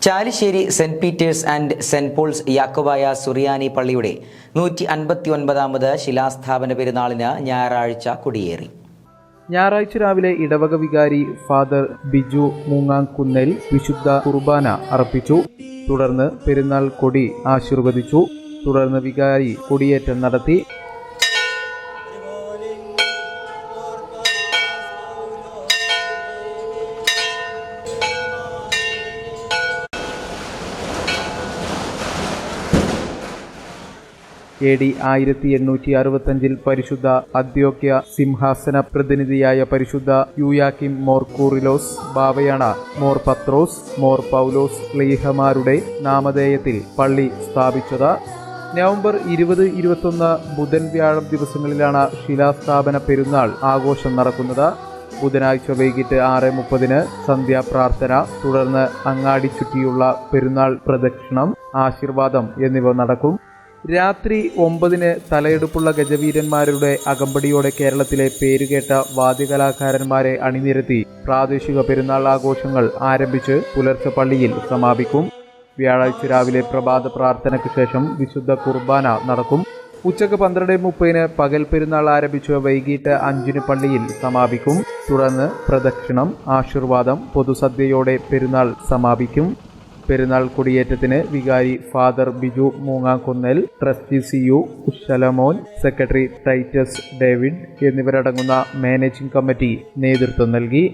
Chalissery saint Peter's and saint Paul's Yakobaya സുറിയാനി പള്ളിയുടെ നൂറ്റി അൻപത്തി ഒൻപതാമത് ശിലാസ്ഥാപന പെരുന്നാളിന് ഞായറാഴ്ച കൊടിയേറി. ഞായറാഴ്ച രാവിലെ ഇടവക വികാരി ഫാദർ ബിജു മൂങ്ങാങ്കുന്നൽ വിശുദ്ധ കുർബാന അർപ്പിച്ചു. തുടർന്ന് പെരുന്നാൾ കൊടി ആശീർവദിച്ചു. തുടർന്ന് വികാരി കൊടിയേറ്റം നടത്തി. എ ഡി ആയിരത്തി എണ്ണൂറ്റി അറുപത്തഞ്ചിൽ പരിശുദ്ധ അദ്യോക്യ സിംഹാസന പ്രതിനിധിയായ പരിശുദ്ധ യുയാക്കിം മോർ കൂറിലോസ് മോർ പത്രോസ് മോർ പൗലോസ് ക്ലീഹമാരുടെ നാമധേയത്തിൽ പള്ളി സ്ഥാപിച്ചത്. നവംബർ ഇരുപത് ഇരുപത്തൊന്ന് ബുധൻ വ്യാഴം ദിവസങ്ങളിലാണ് ശിലാസ്ഥാപന പെരുന്നാൾ ആഘോഷം നടക്കുന്നത്. ബുധനാഴ്ച വൈകിട്ട് ആറ് മുപ്പതിന് സന്ധ്യാപ്രാർത്ഥന തുടർന്ന് അങ്ങാടി ചുറ്റിയുള്ള പെരുന്നാൾ പ്രദക്ഷിണം ആശീർവാദം എന്നിവ നടക്കും. രാത്രി ഒമ്പതിന് തലയെടുപ്പുള്ള ഗജവീരന്മാരുടെ അകമ്പടിയോടെ കേരളത്തിലെ പേരുകേട്ട വാദ്യകലാകാരന്മാരെ അണിനിരത്തി പ്രാദേശിക പെരുന്നാൾ ആഘോഷങ്ങൾ ആരംഭിച്ച് പുലർച്ചെ പള്ളിയിൽ സമാപിക്കും. വ്യാഴാഴ്ച രാവിലെ പ്രഭാത പ്രാർത്ഥനയ്ക്ക് ശേഷം വിശുദ്ധ കുർബാന നടക്കും. ഉച്ചയ്ക്ക് പന്ത്രണ്ട് മുപ്പതിന് പകൽ പെരുന്നാൾ ആരംഭിച്ച് വൈകിട്ട് അഞ്ചിന് പള്ളിയിൽ സമാപിക്കും. തുടർന്ന് പ്രദക്ഷിണം ആശീർവാദം പൊതുസദ്യയോടെ പെരുന്നാൾ സമാപിക്കും. പെരുന്നാൾ കൊടിയേറ്റത്തിന് വികാരി father Biju Moongakunnel trustee C U Shalamon secretary Titus David എന്നിവരടങ്ങുന്ന മാനേജിംഗ് കമ്മിറ്റി നേതൃത്വം നൽകി.